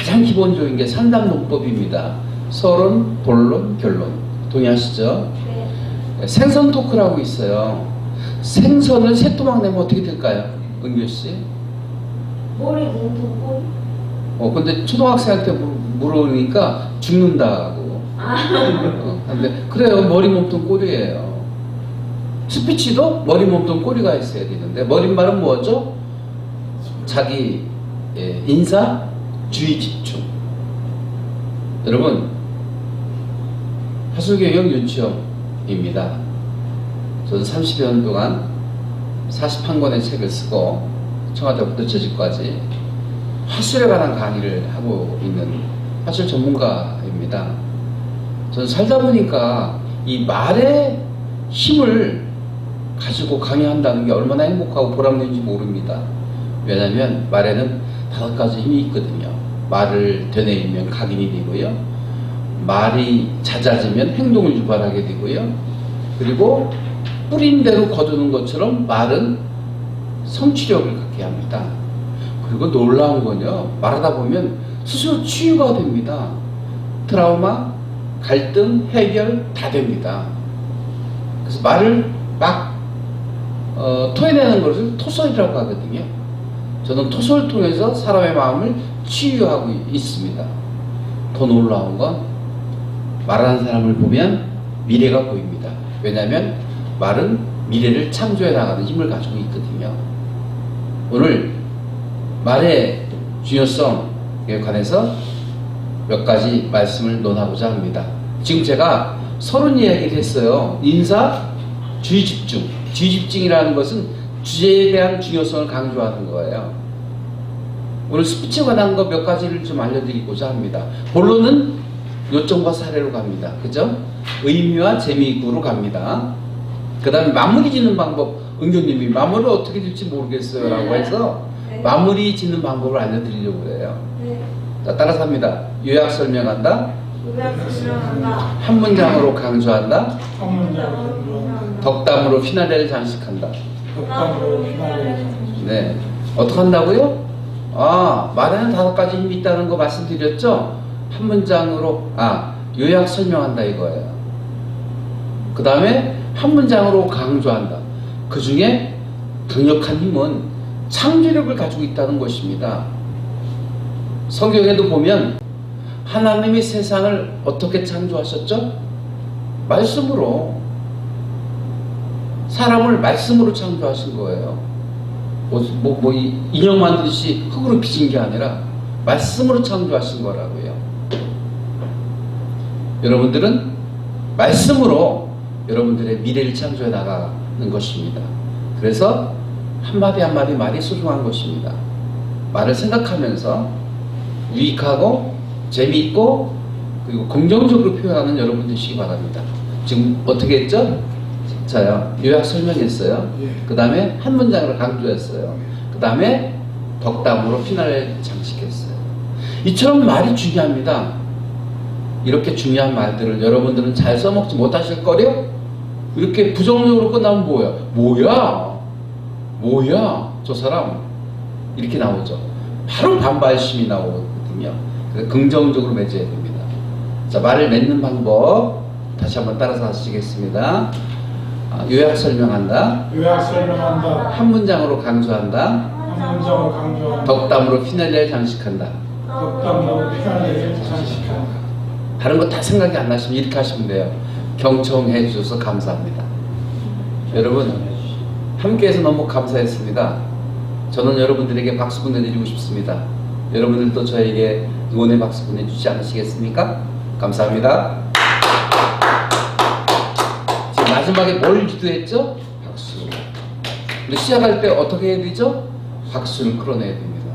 가장 기본적인 게 상담 논법입니다. 서론, 본론, 결론. 동의하시죠? 네. 생선 토크라고 있어요. 생선을 세 토막 내면 어떻게 될까요? 은규 씨? 머리 몸통 꼬리. 어, 근데 초등학생한테 물- 물어보니까 죽는다고. 아. 어, 근데 그래요. 머리 몸통 꼬리예요. 스피치도 머리 몸통 꼬리가 있어야 되는데 머릿말은 뭐죠? 자기 예, 인사 주의 집중. 여러분 하수경영 유치원입니다. 저는 30여 년 동안 41권의 책을 쓰고 청와대부터 저직까지 화술에 관한 강의를 하고 있는 화술 전문가입니다. 저는 살다 보니까 이 말의 힘을 가지고 강의한다는 게 얼마나 행복하고 보람된지 모릅니다. 왜냐하면 말에는 다섯 가지 힘이 있거든요. 말을 되뇌이면 각인이 되고요. 말이 잦아지면 행동을 유발하게 되고요. 그리고 뿌린 대로 거두는 것처럼 말은 성취력을 갖게 합니다. 그리고 놀라운 건요. 말하다 보면 스스로 치유가 됩니다. 트라우마, 갈등, 해결 다 됩니다. 그래서 말을 막 어, 토해내는 것을 토설이라고 하거든요. 저는 토설을 통해서 사람의 마음을 치유하고 있습니다. 더 놀라운 건 말하는 사람을 보면 미래가 보입니다. 왜냐하면 말은 미래를 창조해 나가는 힘을 가지고 있거든요. 오늘 말의 중요성에 관해서 몇 가지 말씀을 논하고자 합니다. 지금 제가 서론 이야기를 했어요. 인사, 주의 집중. 주의 집중이라는 것은 주제에 대한 중요성을 강조하는 거예요. 오늘 스피치에 관한 거 몇 가지를 좀 알려드리고자 합니다. 본론은 요점과 사례로 갑니다. 그죠? 의미와 재미구로 갑니다. 그 다음에 마무리 짓는 방법, 은교님이 마무리 어떻게 될지 모르겠어요. 라고 해서 네. 마무리 짓는 방법을 알려드리려고 그래요. 네. 자, 따라서 합니다. 요약 설명한다. 요약 설명한다. 한 문장으로 강조한다. 한 문장으로 들어온다. 덕담으로 피나레를 장식한다. 휘날려 네. 어떻게 한다고요? 아, 말에는 다섯 가지 힘이 있다는 거 말씀드렸죠? 한 문장으로, 아, 요약 설명한다 이거예요. 그 다음에 한 문장으로 강조한다. 그 중에 강력한 힘은 창조력을 가지고 있다는 것입니다. 성경에도 보면 하나님이 세상을 어떻게 창조하셨죠? 말씀으로. 사람을 말씀으로 창조하신 거예요. 뭐, 뭐, 뭐 이- 인형 만드듯이 흙으로 빚은 게 아니라 말씀으로 창조하신 거라고요. 여러분들은 말씀으로 여러분들의 미래를 창조해 나가는 것입니다. 그래서 한마디 한마디 말이 소중한 것입니다. 말을 생각하면서 유익하고 재미있고 그리고 긍정적으로 표현하는 여러분 되시기 바랍니다. 지금 어떻게 했죠? 자요. 요약 설명했어요. 예. 그 다음에 한 문장으로 강조했어요. 그 다음에 덕담으로 피날레 장식했어요. 이처럼 말이 중요합니다. 이렇게 중요한 말들을 여러분들은 잘 써먹지 못하실 거요? 이렇게 부정적으로 끝나면 뭐야? 뭐야? 뭐야? 저 사람? 이렇게 나오죠. 바로 반발심이 나오거든요. 그래서 긍정적으로 맺어야 됩니다. 자, 말을 맺는 방법 다시 한번 따라서 하시겠습니다. 아, 요약 설명한다. 요약 설명한다. 한 문장으로 강조한다. 한 문장으로 강조한다. 덕담으로 피날레를 장식한다. 덕담으로 휘날려 장식한다. 다른 거 다 생각이 안 나시면 이렇게 하시면 돼요. 경청해 주셔서 감사합니다. 여러분, 함께해서 너무 감사했습니다. 저는 여러분들에게 박수 보내드리고 싶습니다. 여러분들도 저에게 응원의 박수 보내주지 않으시겠습니까? 감사합니다. 지금 마지막에 뭘 기도했죠? 박수. 시작할 때 어떻게 해야 되죠? 박수를 끌어내야 됩니다.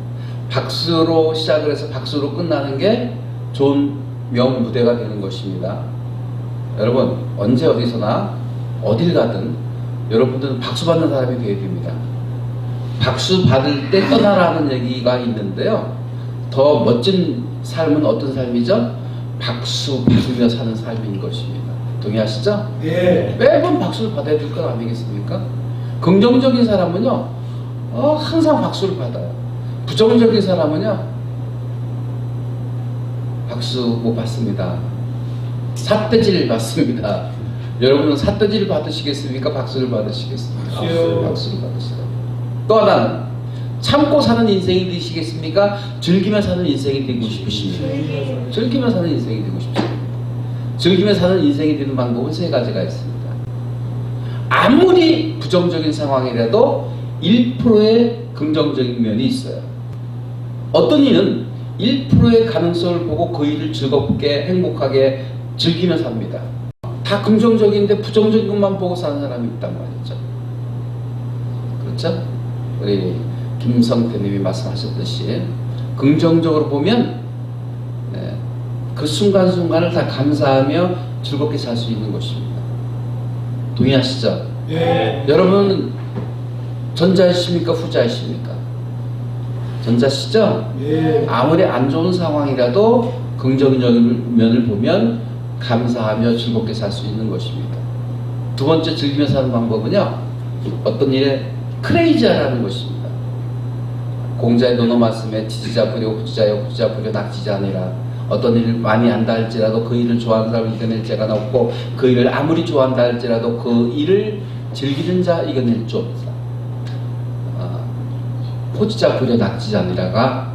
박수로 시작을 해서 박수로 끝나는 게 좋은 명 무대가 되는 것입니다. 여러분 언제 어디서나 어딜 가든 여러분들은 박수 받는 사람이 되어야 됩니다. 박수 받을 때 떠나라는 얘기가 있는데요. 더 멋진 삶은 어떤 삶이죠? 박수 받으며 사는 삶인 것입니다. 동의하시죠? 네. 매번 박수를 받아야 될것 아니겠습니까? 긍정적인 사람은요, 어, 항상 박수를 받아요. 부정적인 사람은요, 박수 못 받습니다. 삿대질 받습니다. 여러분은 삿대질 받으시겠습니까? 박수를 받으시겠습니까? 박수요. 박수를 받으시라. 또 하나는 참고 사는 인생이 되시겠습니까? 즐기며 사는 인생이 되고 싶으십니까? 즐기며 사는 인생이 되고 싶습니다. 즐기며 사는 인생이 되는 방법은 세 가지가 있습니다. 아무리 부정적인 상황이라도 1%의 긍정적인 면이 있어요. 어떤 이는 1%의 가능성을 보고 그 일을 즐겁게 행복하게 즐기며 삽니다. 다 긍정적인데 부정적인 것만 보고 사는 사람이 있단 말이죠. 그렇죠? 우리 김성태님이 말씀하셨듯이 긍정적으로 보면 네, 그 순간순간을 다 감사하며 즐겁게 살 수 있는 것입니다. 동의하시죠? 예. 여러분 전자이십니까 후자이십니까? 전자시죠? 예. 아무리 안 좋은 상황이라도 긍정적인 면을 보면 감사하며 즐겁게 살 수 있는 것입니다. 두 번째 즐기며 사는 방법은요. 어떤 일에 크레이지하라는 것입니다. 공자의 논어 말씀에 지지자 부려 후지자여 후지자 부려 낙지자 아니라 어떤 일을 많이 안다 할지라도 그 일을 좋아하는 사람을 이겨낼 자가 없고 그 일을 아무리 좋아한다 할지라도 그 일을 즐기는 자 이겨낼 줄 없다. 아, 포지자 부려 낙지자 아니라가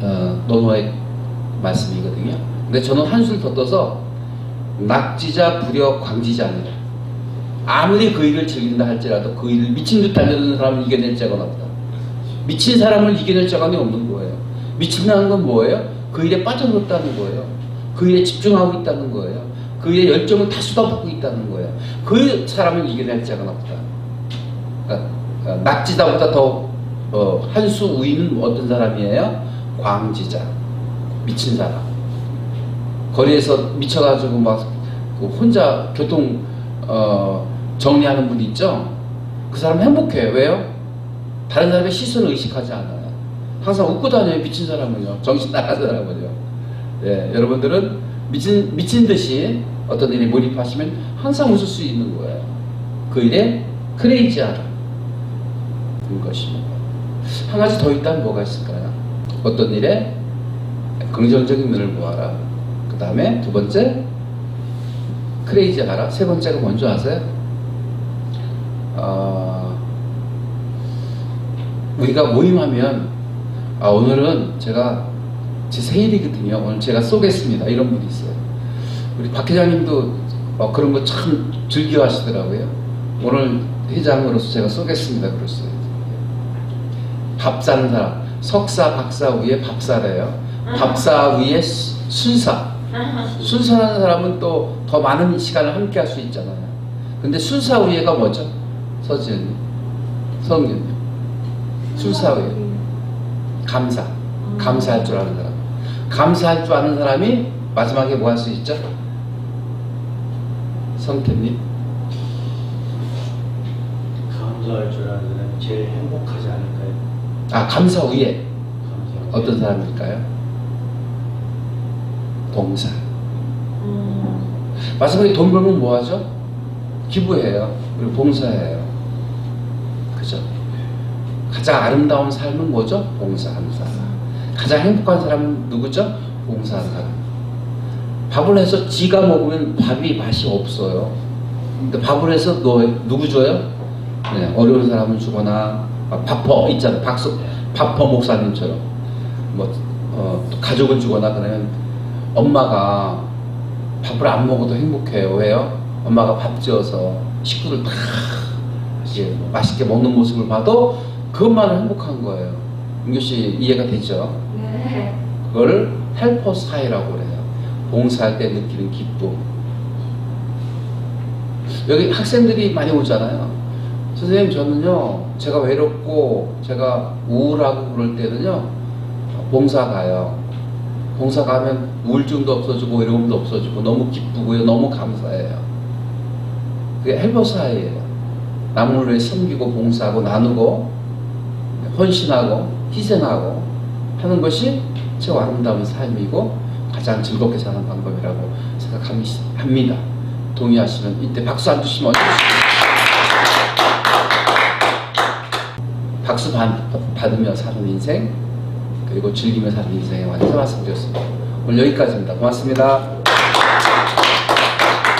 어, 논어의 말씀이거든요. 근데 저는 한술 더 떠서 낙지자 부려 광지자 아니라 아무리 그 일을 즐긴다 할지라도 그 일을 미친 듯 달려드는 사람을 이겨낼 자가 없다. 미친 사람을 이겨낼 자감이 없는 거예요. 미친다는 건 뭐예요? 그 일에 빠져들었다는 거예요. 그 일에 집중하고 있다는 거예요. 그 일에 열정을 다 쏟아붓고 있다는 거예요. 그 사람을 이겨낼 자가 없다. 그러니까 어, 낙지다보다 더 어, 한수 우위는 어떤 사람이에요? 광지자. 미친 사람. 거리에서 미쳐가지고 막그 혼자 교통 어, 정리하는 분 있죠? 그 사람 행복해요. 왜요? 다른 사람의 시선을 의식하지 않아요. 항상 웃고 다녀요. 미친 사람은요. 정신 나간 사람은요. 예, 여러분들은 미친, 미친 듯이 어떤 일에 몰입하시면 항상 웃을 수 있는 거예요. 그 일에 크레이지하다. 것입니다. 한 가지 더 있다면 뭐가 있을까요? 어떤 일에 긍정적인 면을 모아라. 그 다음에 두 번째, 크레이지하라. 세 번째가 뭔지 아세요? 어, 우리가 모임하면 아, 오늘은 제가 제 생일이거든요. 오늘 제가 쏘겠습니다. 이런 분이 있어요. 우리 박 회장님도 어, 그런 거 참 즐겨 하시더라고요. 오늘 회장으로서 제가 쏘겠습니다. 그랬어요. 밥 사는 사람. 석사, 박사 위에 밥사래요. 밥사 위에 수- 순사. 순사하는 사람은 또 더 많은 시간을 함께 할 수 있잖아요. 근데 순사 위에가 뭐죠? 서지은님. 성윤님. 순사 위에. 감사. 감사할 줄 아는 사람. 감사할 줄 아는 사람이 마지막에 뭐 할 수 있죠? 성태님. 감사할 줄 아는 사람이 제일 행복하지 않을까요? 아, 감사 위에 감사. 어떤 사람일까요? 봉사. 마지막에 돈 벌면 뭐 하죠? 기부해요. 그리고 봉사해요. 그죠? 가장 아름다운 삶은 뭐죠? 봉사하는 사람. 가장 행복한 사람은 누구죠? 봉사하는 사람. 밥을 해서 지가 먹으면 밥이 맛이 없어요. 근데 밥을 해서 너, 누구 줘요? 네, 어려운 사람을 주거나 아, 밥퍼 있잖아요. 박수 밥퍼 목사님처럼 뭐 어, 또 가족을 주거나 그러면 엄마가 밥을 안 먹어도 행복해요. 왜요? 엄마가 밥 지어서 식구를 다 이제 뭐 맛있게 먹는 모습을 봐도 그것만은 행복한 거예요. 윤교 씨 이해가 되죠? 네. 그걸 헬퍼 사이라고 그래요. 봉사할 때 느끼는 기쁨. 여기 학생들이 많이 오잖아요. 선생님 저는요 제가 외롭고 제가 우울하고 그럴 때는요 봉사 가요. 봉사 가면 우울증도 없어지고 외로움도 없어지고 너무 기쁘고요 너무 감사해요. 그게 헬퍼 사이예요. 남을 위해 섬기고 봉사하고 나누고 헌신하고 희생하고 하는 것이 최고 아름다운 삶이고 가장 즐겁게 사는 방법이라고 생각합니다. 동의하시면 이때 박수 안 주시면? 박수 받, 받으며 사는 인생 그리고 즐기며 사는 인생에 관해서 말씀드렸습니다. 오늘 여기까지입니다. 고맙습니다.